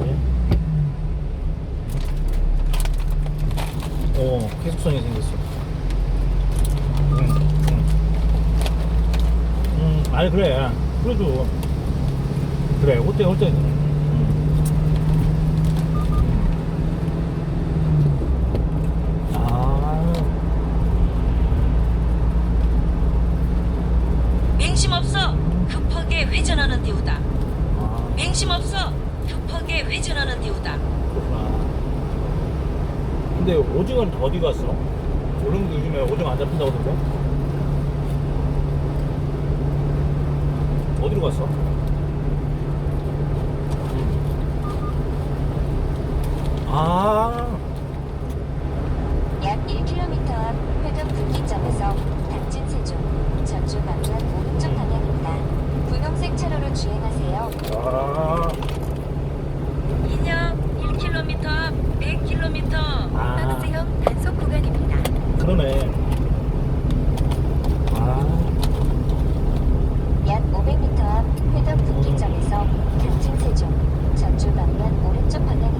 그렇지. 오, 계속성이 생겼어. 응, 응. 음, 아니, 그래. 그래도. 그래, 홀대, 홀대. 음. 아, 맹심 없어 급하게 회전하는 디우다 아, 맹심 없어 급하게 회전하는 디우다 그렇구나. 근데 오징어는 어디 갔어? 오름도 요즘에 오징어 안 잡힌다고 그러던데? 어디로 갔어? 아, 약 1km 앞 회전 분기점에서 당진 세종, 전주 방면 오른쪽 방향입니다. 분홍색 차로로 주행하세요. 있어요. 아, 이점 1km 100km 박스형 단속 구간입니다. 그러네. 아, 약 500m 앞 회덕 분기점에서 경층 세종 전주 방면 오른쪽 방향입니다.